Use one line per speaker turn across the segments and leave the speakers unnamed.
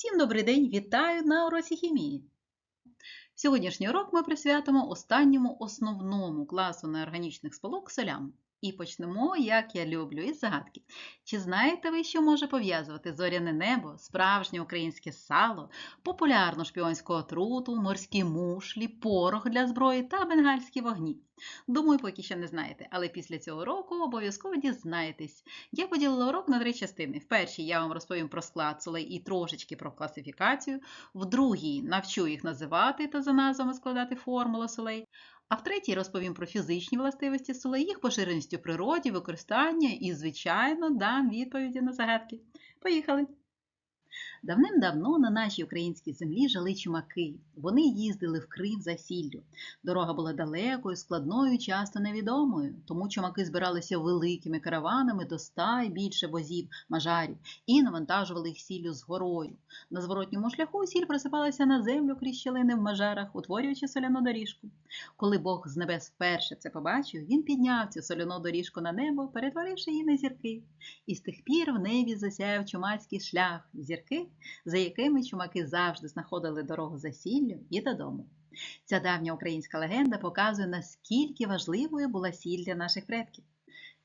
Всім добрий день! Вітаю на уроці хімії. Сьогоднішній урок ми присвятимо останньому основному класу неорганічних сполук солям. І почнемо, як я люблю, із загадки. Чи знаєте ви, що може пов'язувати зоряне небо, справжнє українське сало, популярну шпіонську отруту, морські мушлі, порох для зброї та бенгальські вогні? Думаю, поки що не знаєте, але після цього року обов'язково дізнаєтесь. Я поділила урок на три частини. В першій я вам розповім про склад солей і трошечки про класифікацію. В другій навчу їх називати та за назвами складати формули солей. А в третій розповім про фізичні властивості солей, їх поширеність у природі, використання і, звичайно, дам відповіді на загадки. Поїхали! Давним-давно на нашій українській землі жили чумаки. Вони їздили в Крим за сіллю. Дорога була далекою, складною, часто невідомою, тому чумаки збиралися великими караванами до ста і більше возів мажарів і навантажували їх сіллю з горою. На зворотньому шляху сіль просипалася на землю крізь щелини в мажарах, утворюючи соляну доріжку. Коли Бог з небес вперше це побачив, він підняв цю соляну доріжку на небо, перетворивши її на зірки. І з тих пір в небі засяяв чумацький шлях зірки, за якими чумаки завжди знаходили дорогу за сіллю і додому. Ця давня українська легенда показує, наскільки важливою була сіль для наших предків.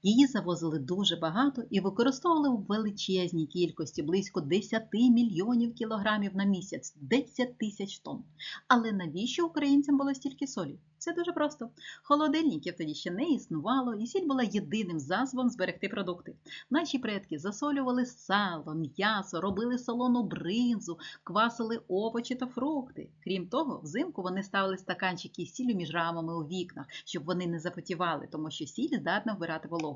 Її завозили дуже багато і використовували у величезній кількості близько 10 мільйонів кілограмів на місяць, 10 тисяч тонн. Але навіщо українцям було стільки солі? Це дуже просто. Холодильників тоді ще не існувало, і сіль була єдиним засобом зберегти продукти. Наші предки засолювали сало, м'ясо, робили солону бринзу, квасили овочі та фрукти. Крім того, взимку вони ставили стаканчики із сіллю між рамами у вікнах, щоб вони не запотівали, тому що сіль здатна вбирати вологу.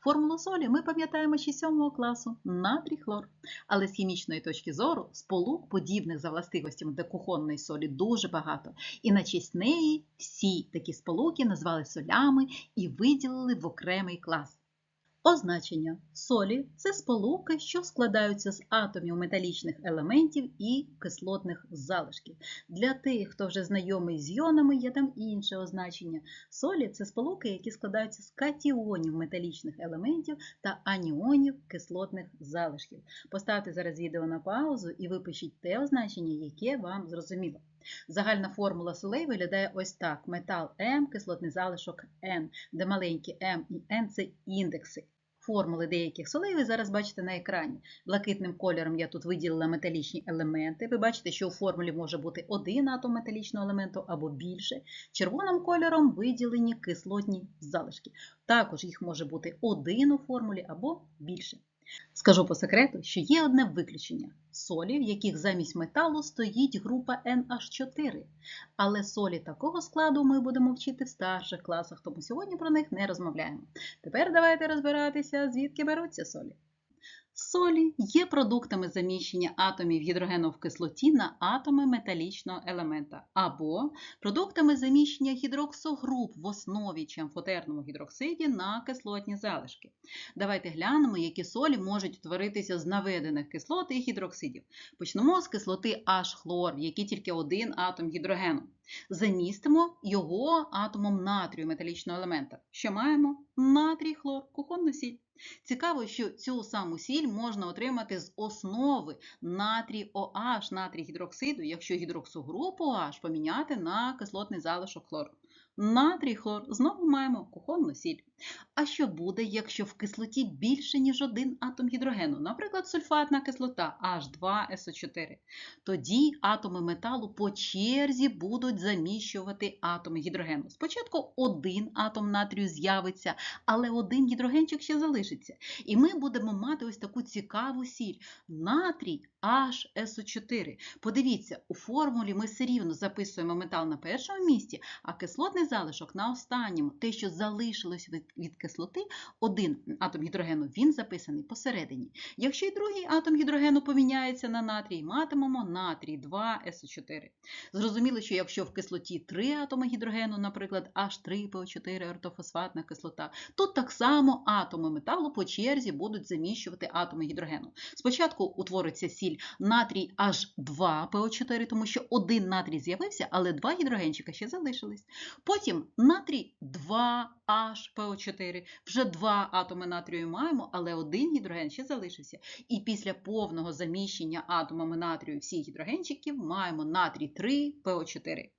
Формулу солі ми пам'ятаємо ще 7 класу натрій хлор. Але з хімічної точки зору сполук, подібних за властивостями до кухонної солі, дуже багато. І на честь неї всі такі сполуки назвали солями і виділили в окремий клас. Означення солі це сполуки, що складаються з атомів металічних елементів і кислотних залишків. Для тих, хто вже знайомий з йонами, є там інше означення. Солі це сполуки, які складаються з катіонів металічних елементів та аніонів кислотних залишків. Поставте зараз відео на паузу і випишіть те означення, яке вам зрозуміло. Загальна формула солей виглядає ось так: метал М, кислотний залишок N, де маленькі М і N це індекси. Формули деяких солей ви зараз бачите на екрані. Блакитним кольором я тут виділила металічні елементи. Ви бачите, що у формулі може бути один атом металічного елементу або більше. Червоним кольором виділені кислотні залишки. Також їх може бути один у формулі або більше. Скажу по секрету, що є одне виключення солі, в яких замість металу стоїть група NH4. Але солі такого складу ми будемо вчити в старших класах, тому сьогодні про них не розмовляємо. Тепер давайте розбиратися, звідки беруться солі. Солі є продуктами заміщення атомів гідрогену в кислоті на атоми металічного елемента, або продуктами заміщення гідроксогруп в основі чи амфотерному гідроксиді на кислотні залишки. Давайте глянемо, які солі можуть утворитися з наведених кислот і гідроксидів. Почнемо з кислоти H-хлор, в якій тільки один атом гідрогену. Замістимо його атомом натрію металічного елемента. Що маємо? Натрій хлор, кухонну сіль. Цікаво, що цю саму сіль можна отримати з основи натрій OH, натрій гідроксиду, якщо гідроксогрупу OH поміняти на кислотний залишок хлору. Натрій хлор знову маємо кухонну сіль. А що буде, якщо в кислоті більше, ніж один атом гідрогену, наприклад, сульфатна кислота H2SO4? Тоді атоми металу по черзі будуть заміщувати атоми гідрогену. Спочатку один атом натрію з'явиться, але один гідрогенчик ще залишиться. І ми будемо мати ось таку цікаву сіль. Натрій HSO4. Подивіться, у формулі ми все рівно записуємо метал на першому місці, а кислотний залишок на останньому, те, що залишилось від, кислоти, один атом гідрогену, він записаний посередині. Якщо і другий атом гідрогену поміняється на натрій, матимемо натрій 2СО4. Зрозуміло, що якщо в кислоті три атоми гідрогену, наприклад, H3PO4 ортофосфатна кислота, то так само атоми металу по черзі будуть заміщувати атоми гідрогену. Спочатку утвориться сіль натрій H2PO4, тому що один натрій з'явився, але два гідрогенчика ще залишились. Потім натрій 2H ПО4. Вже два атоми натрію маємо, але один гідроген ще залишився. І після повного заміщення атомами натрію всіх гідрогенчиків маємо натрій 3 ПО4.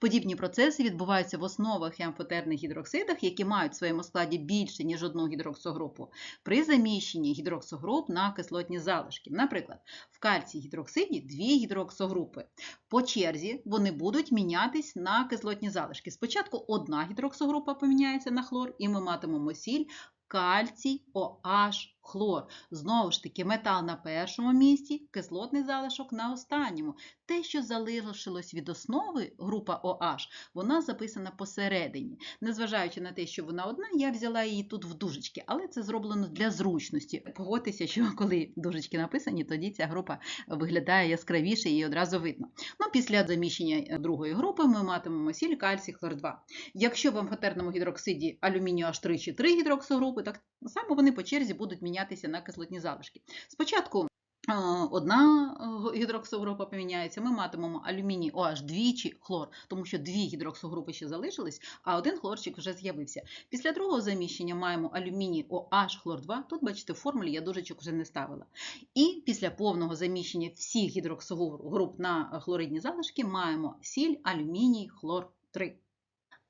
Подібні процеси відбуваються в основах і амфотерних гідроксидах, які мають в своєму складі більше, ніж одну гідроксогрупу, при заміщенні гідроксогруп на кислотні залишки. Наприклад, в кальцій гідроксиді дві гідроксогрупи. По черзі вони будуть мінятись на кислотні залишки. Спочатку одна гідроксогрупа поміняється на хлор, і ми матимемо сіль кальцій, OH, хлор. Знову ж таки, метал на першому місці, кислотний залишок на останньому. Те, що залишилось від основи, група OH, вона записана посередині. Незважаючи на те, що вона одна, я взяла її тут в дужечки, але це зроблено для зручності. Погодьтеся, що коли дужечки написані, тоді ця група виглядає яскравіше і одразу видно. Ну, після заміщення другої групи ми матимемо сіль кальцій хлор 2. Якщо в амфотерному гідроксиді алюмінію H3 чи 3 гідроксогрупи, так само вони по черзі будуть мінятися на кислотні залишки. Спочатку е, одна е, гідроксогрупа поміняється, ми матимемо алюміній OH двічі хлор, тому що дві гідроксогрупи ще залишились, а один хлорчик вже з'явився. Після другого заміщення маємо алюміній OH хлор 2. Тут, бачите, в формулі я дужечок вже не ставила. І після повного заміщення всіх гідроксогруп на хлоридні залишки маємо сіль алюміній хлор 3.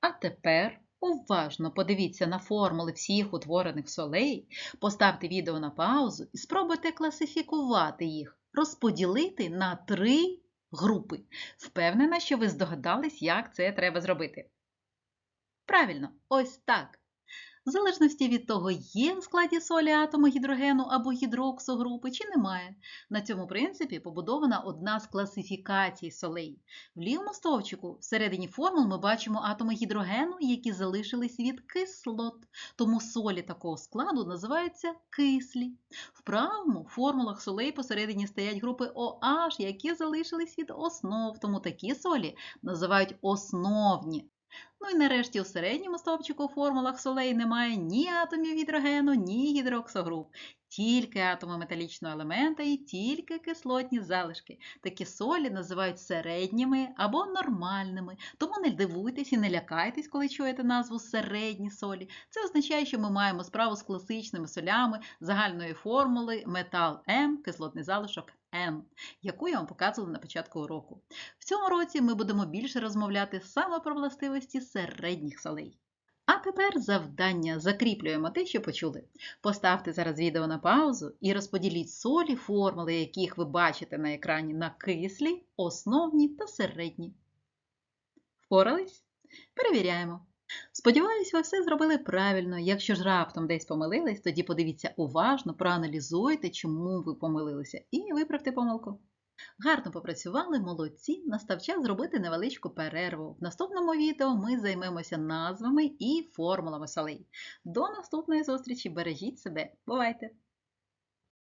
А тепер уважно подивіться на формули всіх утворених солей, поставте відео на паузу і спробуйте класифікувати їх, розподілити на три групи. Впевнена, що ви здогадались, як це треба зробити. Правильно, ось так. В залежності від того, є в складі солі атоми гідрогену або гідроксогрупи чи немає. На цьому принципі побудована одна з класифікацій солей. В лівому стовпчику всередині формул ми бачимо атоми гідрогену, які залишились від кислот, тому солі такого складу називаються кислі. В правому формулах солей посередині стоять групи OH, які залишились від основ, тому такі солі називають основні. Ну і нарешті у середньому стовпчику у формулах солей немає ні атомів гідрогену, ні гідроксогруп. Тільки атоми металічного елемента і тільки кислотні залишки. Такі солі називають середніми або нормальними. Тому не дивуйтесь і не лякайтесь, коли чуєте назву середні солі. Це означає, що ми маємо справу з класичними солями загальної формули метал М, кислотний залишок М, яку я вам показувала на початку уроку. В цьому році ми будемо більше розмовляти саме про властивості середніх солей. А тепер завдання закріплюємо те, що почули. Поставте зараз відео на паузу і розподіліть солі, формули, яких ви бачите на екрані на кислі, основні та середні. Впорались? Перевіряємо. Сподіваюсь, ви все зробили правильно. Якщо ж раптом десь помилились, тоді подивіться уважно, проаналізуйте, чому ви помилилися, і виправте помилку. Гарно попрацювали, молодці. Настав час зробити невеличку перерву. В наступному відео ми займемося назвами і формулами солей. До наступної зустрічі! Бережіть себе! Бувайте!